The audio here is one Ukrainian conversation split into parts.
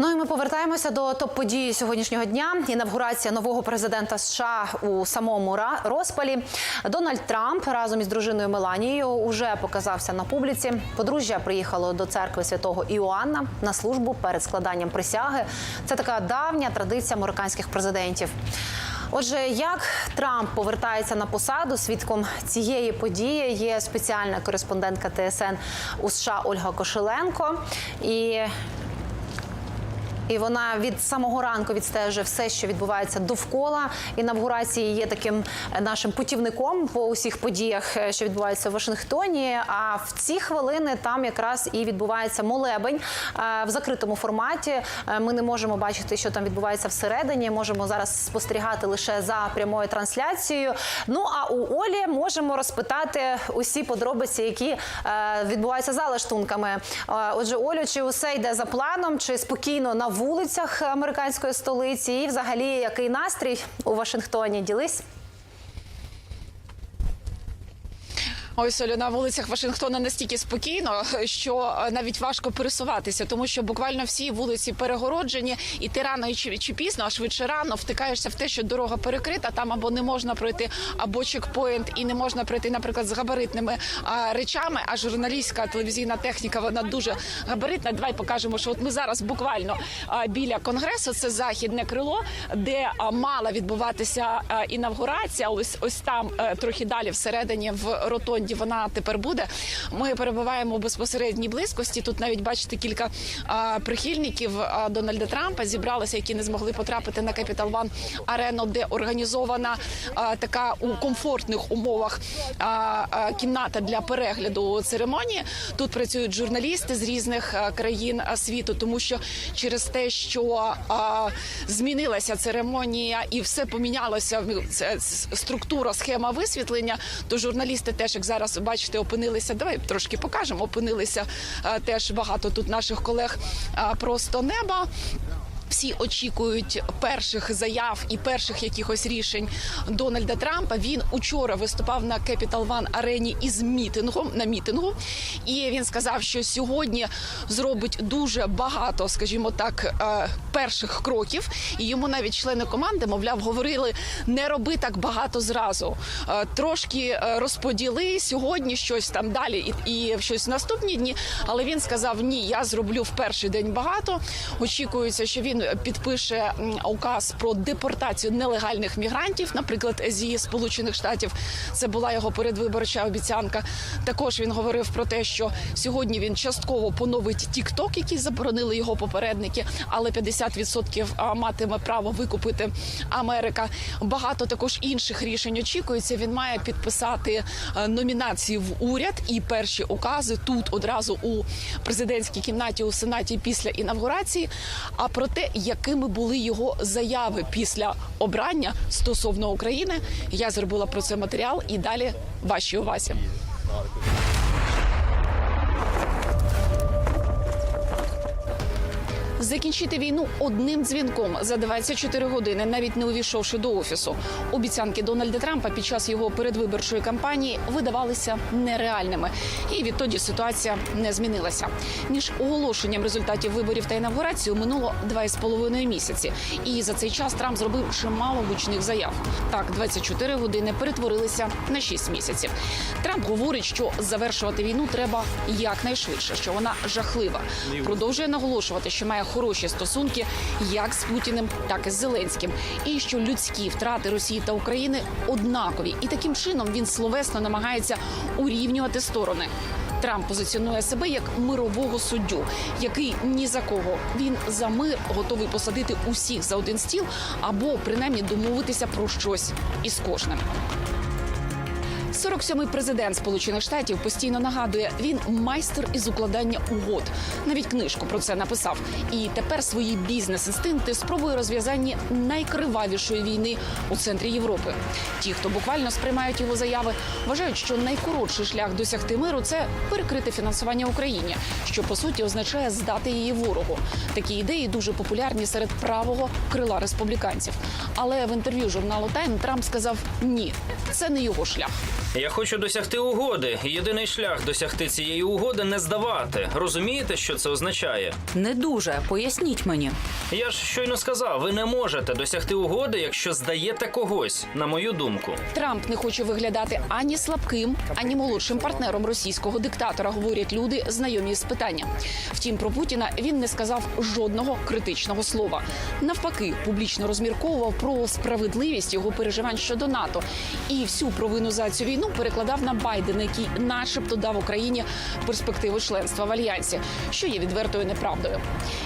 Ну і ми повертаємося до топ-події сьогоднішнього дня. Інавгурація нового президента США у самому розпалі. Дональд Трамп разом із дружиною Меланією уже показався на публіці. Подружжя приїхало до церкви святого Іоанна на службу перед складанням присяги. Це така давня традиція американських президентів. Отже, як Трамп повертається на посаду, свідком цієї події є спеціальна кореспондентка ТСН у США Ольга Кошеленко. І і вона від самого ранку відстежує все, що відбувається довкола інавгурації. Є таким е, нашим путівником по усіх подіях, е, що відбуваються в Вашингтоні. А в ці хвилини там якраз і відбувається молебень е, в закритому форматі. Ми не можемо бачити, що там відбувається всередині. Можемо зараз спостерігати лише за прямою трансляцією. Ну а у Олі можемо розпитати усі подробиці, які відбуваються за лаштунками. Отже, Олю, чи усе йде за планом, чи спокійно на вулицях американської столиці, і взагалі який настрій у Вашингтоні? Ділись. Ось Олю, на вулицях Вашингтона настільки спокійно, що е, навіть важко пересуватися, тому що буквально всі вулиці перегороджені, і ти рано чи, чи пізно, а швидше рано втикаєшся в те, що дорога перекрита. Там або не можна пройти, або чекпоінт, і не можна пройти, наприклад, з габаритними а, речами. А журналістська телевізійна техніка вона дуже габаритна. Давай покажемо, що от ми зараз буквально а, біля конгресу. Це західне крило, де а, мала відбуватися а, інавгурація. Ось ось там е, трохи далі всередині в ротонді вона тепер буде. Ми перебуваємо у безпосередній близькості. Тут навіть бачите кілька а, прихильників а, Дональда Трампа зібралися, які не змогли потрапити на Capital One арену, де організована а, така у комфортних умовах а, а, кімната для перегляду церемонії. Тут працюють журналісти з різних а, країн світу, тому що через те, що а, змінилася церемонія і все помінялося. Це структура, схема висвітлення. То журналісти теж, як зараз бачите, опинилися. Давай трошки покажемо. Опинилися теж багато тут наших колег просто неба. Всі очікують перших заяв і перших якихось рішень Дональда Трампа. Він учора виступав на Capital One арені із мітингом на мітингу, і він сказав, що сьогодні зробить дуже багато, скажімо так, е, перших кроків. І йому навіть члени команди, мовляв, говорили не роби так багато зразу. Е, Трошки е, розподіли сьогодні щось там далі і, щось в наступні дні. Але він сказав: ні, я зроблю в перший день багато. Очікується, що він підпише указ про депортацію нелегальних мігрантів, наприклад, зі Сполучених Штатів. Це була його передвиборча обіцянка. Також він говорив про те, що сьогодні він частково поновить TikTok, який заборонили його попередники, але 50% матиме право викупити Америка. Багато також інших рішень очікується. Він має підписати е, номінації в уряд і перші укази тут одразу у президентській кімнаті у сенаті після інавгурації. А про якими були його заяви після обрання стосовно України, я зробила про це матеріал і далі вашій увазі. Закінчити війну одним дзвінком за 24 години, навіть не увійшовши до офісу. Обіцянки Дональда Трампа під час його передвиборчої кампанії видавалися нереальними. І відтоді ситуація не змінилася. Між оголошенням результатів виборів та інавгурацією минуло два із половиною місяці. І за цей час Трамп зробив чимало гучних заяв. Так, 24 години перетворилися на 6 місяців. Трамп говорить, що завершувати війну треба якнайшвидше, що вона жахлива. Продовжує наголошувати, що має хороші стосунки як з Путіним, так і з Зеленським, і що людські втрати Росії та України однакові, і таким чином він словесно намагається урівнювати сторони. Трамп позиціонує себе як мирового суддю, який ні за кого він за мир готовий посадити усіх за один стіл або принаймні домовитися про щось із кожним. 47-й президент Сполучених Штатів постійно нагадує, він майстер із укладання угод. Навіть книжку про це написав. І тепер свої бізнес-інстинкти спробує розв'язання найкривавішої війни у центрі Європи. Ті, хто буквально сприймають його заяви, вважають, що найкоротший шлях досягти миру це перекрити фінансування Україні, що по суті означає здати її ворогу. Такі ідеї дуже популярні серед правого крила республіканців. Але в інтерв'ю журналу Тайм Трамп сказав ні, це не його шлях. Я хочу досягти угоди. і Єдиний шлях досягти цієї угоди не здавати. Розумієте, що це означає? Не дуже. Поясніть мені. Я ж щойно сказав, ви не можете досягти угоди, якщо здаєте когось, на мою думку. Трамп не хоче виглядати ані слабким, ані молодшим партнером російського диктатора. Говорять люди, знайомі з питання. Втім, про Путіна він не сказав жодного критичного слова. Навпаки, публічно розмірковував про справедливість його переживань щодо НАТО і всю провину за цю війну перекладав на Байдена, який, начебто, дав Україні перспективу членства в альянсі, що є відвертою неправдою.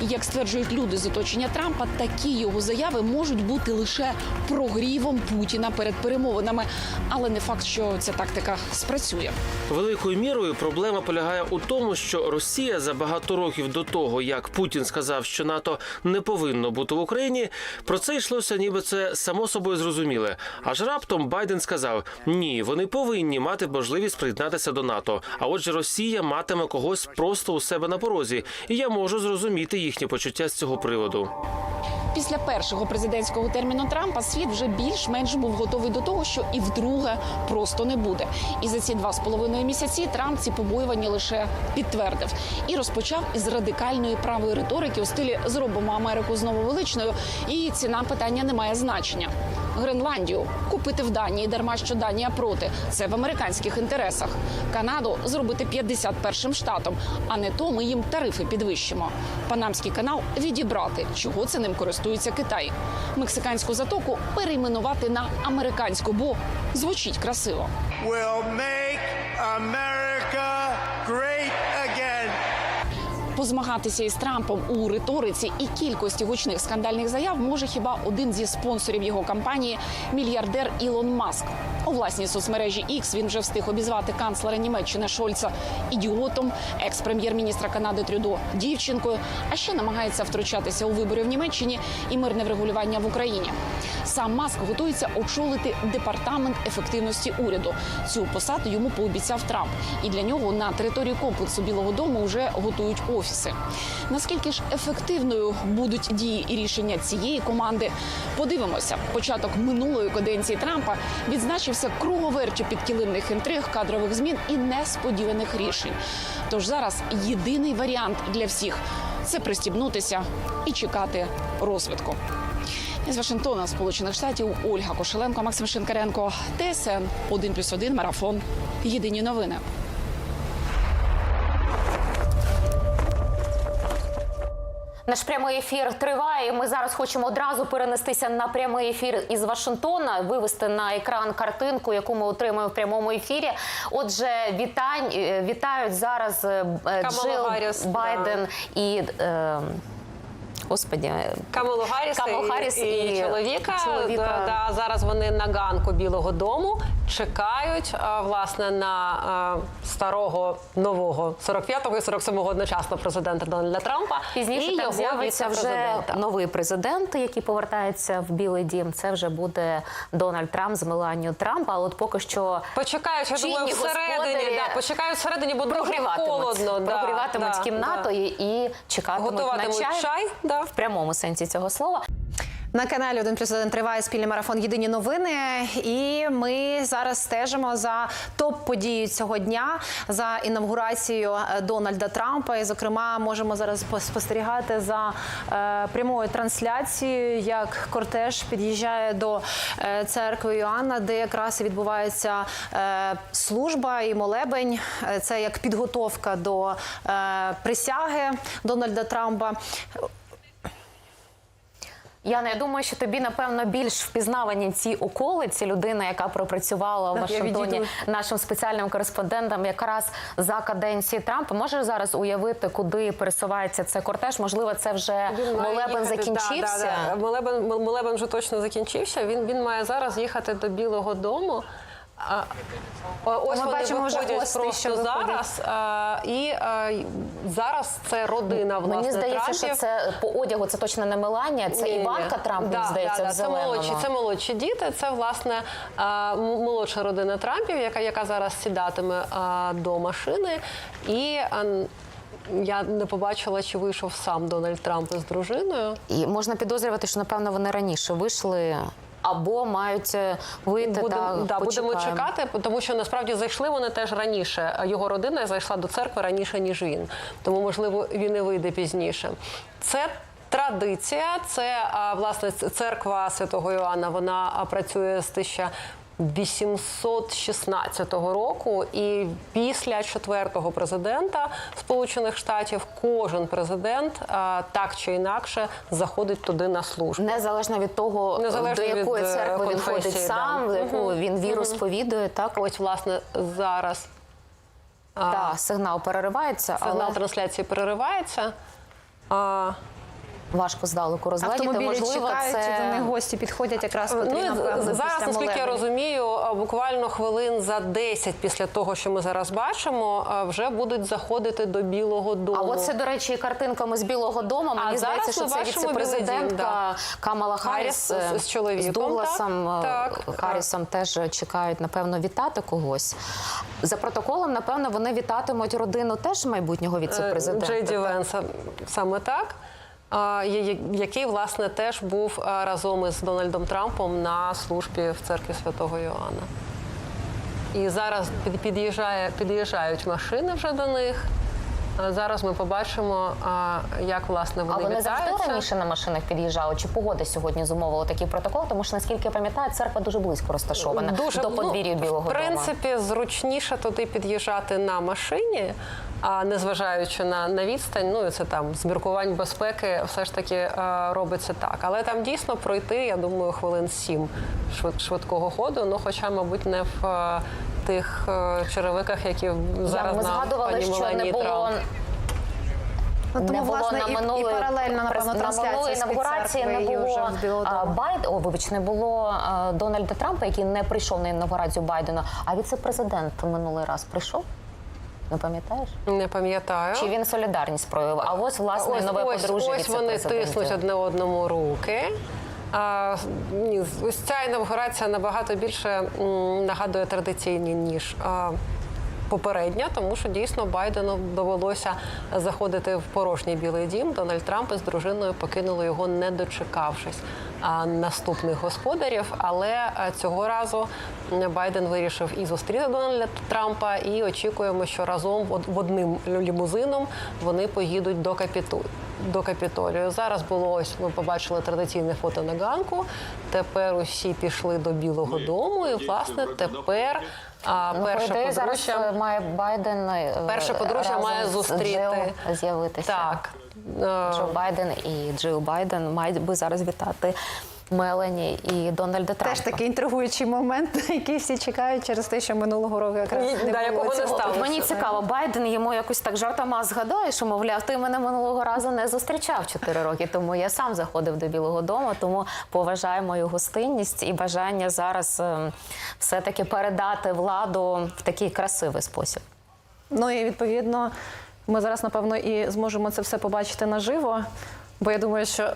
Як стверджують люди з оточення Трампа, такі його заяви можуть бути лише прогрівом Путіна перед перемовинами, але не факт, що ця тактика спрацює. Великою мірою проблема полягає у тому, що Росія за багато років до того, як Путін сказав, що НАТО не повинно бути в Україні, про це йшлося, ніби це само собою зрозуміле. Аж раптом Байден сказав: ні, вони повинні мати можливість приєднатися до НАТО. А отже, Росія матиме когось просто у себе на порозі, і я можу зрозуміти їхні почуття з цього приводу. Після першого президентського терміну Трампа світ вже більш-менш був готовий до того, що і вдруге просто не буде. І за ці два з половиною місяці Трамп ці побоювання лише підтвердив і розпочав із радикальної правої риторики у стилі зробимо Америку знову величною, і ціна питання не має значення. Гренландію купити в Данії, дарма що Данія проти. Це в американських інтересах. Канаду зробити 51-м штатом, а не то ми їм тарифи підвищимо. Панамський канал відібрати, чого це ним користується Китай. Мексиканську затоку перейменувати на американську, бо звучить красиво. will make America Позмагатися із Трампом у риториці і кількості гучних скандальних заяв може хіба один зі спонсорів його кампанії мільярдер Ілон Маск. У власній соцмережі X він вже встиг обізвати канцлера Німеччини Шольца ідіотом, екс-прем'єр-міністра Канади Трюдо дівчинкою, а ще намагається втручатися у вибори в Німеччині і мирне врегулювання в Україні. Сам Маск готується очолити департамент ефективності уряду. Цю посаду йому пообіцяв Трамп, і для нього на території комплексу Білого Дому вже готують офіси. Наскільки ж ефективною будуть дії і рішення цієї команди? Подивимося. Початок минулої каденції Трампа відзначився круговертю підкилимних інтриг, кадрових змін і несподіваних рішень. Тож зараз єдиний варіант для всіх це пристібнутися і чекати розвитку. Із Вашингтона, Сполучених Штатів, Ольга Кошеленко, Максим Шинкаренко, ТСН 1+,1 марафон. Єдині новини. Наш прямий ефір триває. Ми зараз хочемо одразу перенестися на прямий ефір із Вашингтона, вивести на екран картинку, яку ми отримуємо в прямому ефірі. Отже, вітань е, вітають зараз е, Камала Джил Гарріс, да. Байден і. Е, Господі, Камелу Гарріс, Камелу і, Гарріс і, і чоловіка. чоловіка. Да, да, зараз вони на ганку Білого Дому чекають а, власне на старого нового 45-го і 47-го одночасно президента Дональда Трампа. Пізніше і там з'явиться вже новий президент, який повертається в Білий Дім. Це вже буде Дональд Трамп з Меланією Трамп. Але от поки що Почекають, я думаю, всередині, да, почекають всередині, бо прогріватимуть, холодно. прогріватимуть да, кімнату да. і, і чекатимуть Готуватимуть на чай, чай, да. в прямому сенсі цього слова. На каналі «1 плюс 1» триває спільний марафон Єдині новини. І ми зараз стежимо за топ-подією цього дня за інавгурацією е, Дональда Трампа. І, зокрема, можемо зараз пос- спостерігати за е, прямою трансляцією, як кортеж під'їжджає до е, церкви Йоанна, де якраз відбувається служба і молебень. Це як підготовка до присяги Дональда Трампа. Яна, я думаю, що тобі напевно більш впізнавані ці околиці. Людина, яка пропрацювала Так, в Вашингтоні нашим спеціальним кореспондентом, якраз за каденції Трампа. Можеш зараз уявити, куди пересувається цей кортеж? Можливо, це вже Він молебен їхати- закінчився. Да, да, да. Молебен, молебен вже точно закінчився. Він, він має зараз їхати до Білого Дому. А, ось Ми вони бачимо вже виходять просто що зараз. А, і а, й- зараз це родина власне Мені здається, Трампів. що це по одягу це точно не Меланія, це Ні-ні-ні. Іванка Трамп, Да, мені здається, да, да. в Це зеленому. молодші, це молодші діти. Це власне а, м- молодша родина Трампів, яка, яка зараз сідатиме а, до машини. І а, н- я не побачила, чи вийшов сам Дональд Трамп із дружиною. І можна підозрювати, що напевно вони раніше вийшли. Або мають е, вийти Будем- та да, будемо чекати, тому що насправді зайшли вони теж раніше. Його родина зайшла до церкви раніше, ніж він. Тому, можливо, він і вийде пізніше. Це традиція, це власне церква святого Іоанна. Вона працює з 1816 року, і після четвертого президента Сполучених Штатів кожен президент а, так чи інакше заходить туди на службу. Незалежно від того, Незалежно до якої від, е, церкви він ходить сам, до яку він віру сповідує, так Ось, власне, зараз а, та сигнал переривається, сигнал але трансляції переривається. А, важко здалеку розгледіти. Автомобілі Можливо, чекають, це до них гості підходять якраз ну, потрібно, і певно, зараз, наскільки я розумію, буквально хвилин за 10 після того, що ми зараз бачимо, вже будуть заходити до Білого Дому. А от це, до речі, картинками з Білого Дому. Мені А здається, що це віце-президентка да. Камала Харріс з- е, з чоловіком, з Дугласом так. е, Так. Харрісом теж чекають, напевно, вітати когось. За протоколом, напевно, вони вітатимуть родину теж майбутнього віце-президента. Джей Ді Венса саме так. Який власне теж був разом із Дональдом Трампом на службі в церкві Святого Йоанна. І зараз під'їжджає, під'їжджають машини вже до них. Зараз ми побачимо, як власне вони, вони завжди раніше на машинах під'їжджали? Чи погода сьогодні зумовила такий протокол? Тому що, наскільки я пам'ятаю, церква дуже близько розташована до подвір'я ну, Білого В принципі, Дому. зручніше туди під'їжджати на машині, а незважаючи на, на відстань, ну і це там з міркувань безпеки, все ж таки е, робиться так. Але там дійсно пройти, я думаю, хвилин сім швид, швидкого ходу. Ну, хоча, мабуть, не в е, тих е, черевиках, які зараз Ми на згадували, пані що не Меланії було. Трамп. Ну, тому, не було власне, на і- і паралельно, напевно, на трансляція інавгурації не було. Байд... О, вибач, не було Дональда Трампа, який не прийшов на інавгурацію Байдена. А віце-президент минулий раз прийшов? Не пам'ятаєш? Не пам'ятаю. Чи він солідарність проявив? А ось власне ось, нове ось, подружжя ось вони тиснуть одне одному руки. А, ні, ось ця інавгурація набагато більше м, нагадує традиційні, ніж а, попередня, тому що дійсно Байдену довелося заходити в порожній білий дім. Дональд Трамп із дружиною покинули його, не дочекавшись наступних господарів. Але цього разу Байден вирішив і зустріти Дональда Трампа, і очікуємо, що разом в одним лімузином вони поїдуть до Капіту. До Капітолію. Зараз було ось ми побачили традиційне фото на ганку. Тепер усі пішли до Білого Дому, і власне тепер а, Ну, перше ідеї, зараз подружжя зараз має Байден е, Перше подружжя разом має зустріти. З'явитися. так. е, Джо Байден і Джил Байден мають би зараз вітати Мелані і Дональда Трампа. Теж такий інтригуючий момент, який всі чекають через те, що минулого року якраз не да, було якого цього. сталося. Мені цікаво, Байден йому якось так жартома згадає, що мовляв, ти мене минулого разу не зустрічав 4 роки, тому я сам заходив до Білого Дому, тому поважаємо його гостинність і бажання зараз ем, все-таки передати владу в такий красивий спосіб. Ну і відповідно, ми зараз, напевно, і зможемо це все побачити наживо, бо я думаю, що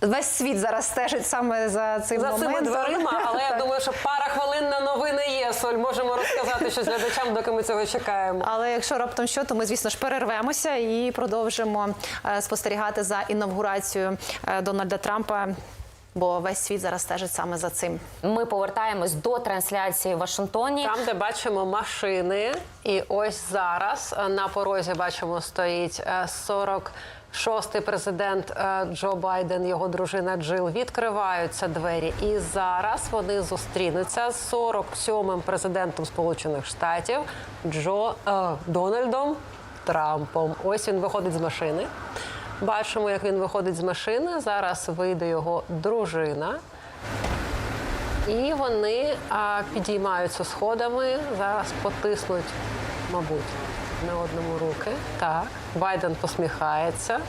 Весь світ зараз стежить саме за цим за цими дверима, але я думаю, що пара хвилин на новини є. Соль можемо розказати щось глядачам, доки ми цього чекаємо. Але якщо раптом що, то ми звісно ж перервемося і продовжимо е, спостерігати за інавгурацією е, Дональда Трампа. Бо весь світ зараз стежить саме за цим. Ми повертаємось до трансляції в Вашингтоні. Там, де бачимо машини, і ось зараз е, на порозі бачимо стоїть 40 Шостий президент е, Джо Байден, його дружина Джил відкриваються двері, і зараз вони зустрінуться з 47-м президентом Сполучених Штатів Джо е, Дональдом Трампом. Ось він виходить з машини. Бачимо, як він виходить з машини. Зараз вийде його дружина. І вони а, підіймаються сходами. Зараз потиснуть, мабуть на одному руки. Так, Байден посміхається.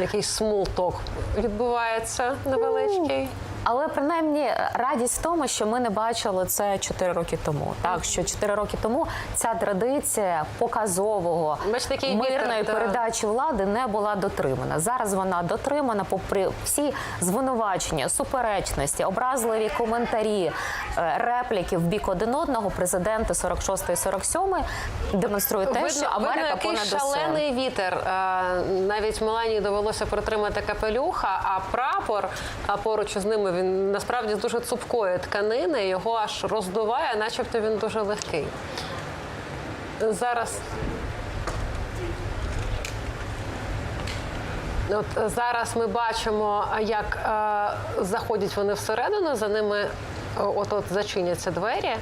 Якийсь смулток відбувається невеличкий. Але принаймні радість в тому, що ми не бачили це 4 роки тому. Так що 4 роки тому ця традиція показового Бачите, вітер, мирної да. передачі влади не була дотримана. Зараз вона дотримана, попри всі звинувачення, суперечності, образливі коментарі, е, репліки в бік один одного. Президенти 46 і 47 демонструють те, що Америка видно, понад усе. шалений вітер. Е, Навіть Меланії довелося притримати капелюха, а прапор поруч із ними він насправді дуже цупкої тканини. Його аж роздуває, начебто він дуже легкий. Зараз. От е, зараз ми бачимо, як е, заходять вони всередину, за ними от от зачиняться двері.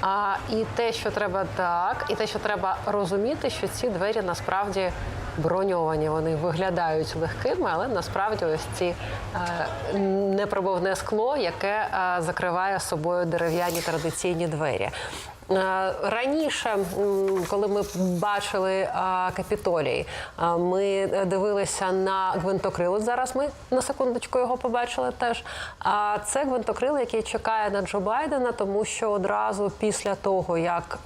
А, і те, що треба так, і те, що треба розуміти, що ці двері насправді броньовані. Вони виглядають легкими, але насправді ось ці е, непробивне скло, яке е, закриває собою дерев'яні традиційні двері. Е, Раніше, коли ми бачили капітолій, ми дивилися на гвинтокрил. Зараз ми на секундочку його побачили теж. А це гвинтокрил, який чекає на Джо Байдена, тому що одразу після того, як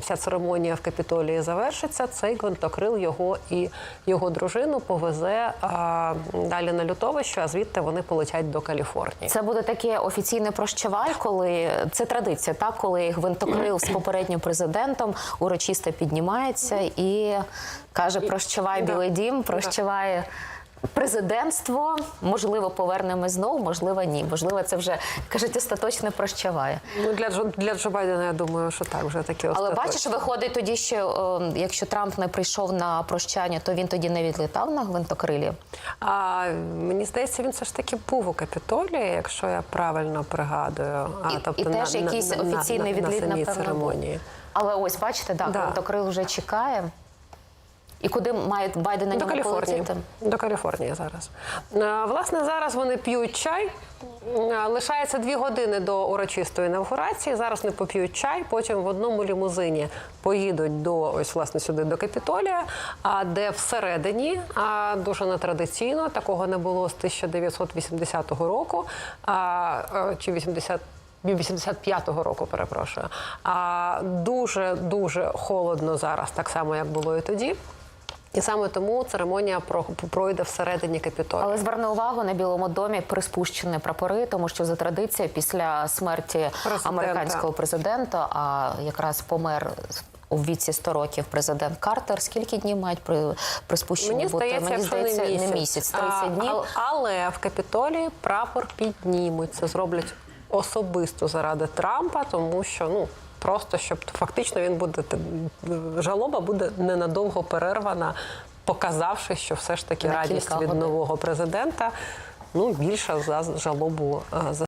вся церемонія в капітолії завершиться, цей гвинтокрил його і його дружину повезе далі на лютовище, а звідти вони полетять до Каліфорнії. Це буде таке офіційне прощавай, коли це традиція, так коли гвинтокрил з попереднім президентом урочисто піднімається і каже: прощавай білий дім, прощавай. Президентство, можливо, повернемось знов, можливо, ні. Можливо, це вже кажуть, остаточне прощавай. Ну для Джо для Джо Байдена, я думаю, що так вже таке Але бачиш, виходить тоді, що якщо Трамп не прийшов на прощання, то він тоді не відлітав на гвинтокрилі. А мені здається, він все ж таки був у Капітолії, якщо я правильно пригадую. А, І- і теж якийсь офіційний відліт, на самій напевно, церемонії. Але ось бачите, да, Да. гвинтокрил вже чекає. І куди має Байден До Каліфорнії. полетіти? До Каліфорнії зараз. Е, Власне, зараз вони п'ють чай. Е, Лишається дві години до урочистої інавгурації. Зараз вони поп'ють чай, потім в одному лімузині поїдуть до ось власне сюди до Капітолія, а де всередині а, дуже нетрадиційно, такого не було з 1980 року. А, е, чи 80 85-го року, перепрошую. А дуже дуже холодно зараз, так само як було і тоді. І саме тому церемонія про- пройде всередині Капітолію. Але зверни увагу на Білому домі приспущені прапори, тому що за традицією після смерті Президента. американського президента, а якраз помер у віці 100 років президент Картер. Скільки днів мають при приспущені Мені бути? здається, Мені здається, не місяць. не місяць 30 А, днів. Але в Капітолії прапор піднімуть. Це зроблять особисто заради Трампа, тому що ну. Просто щоб фактично він буде жалоба буде ненадовго перервана, показавши, що все ж таки На радість від нового президента ну більша за жалобу за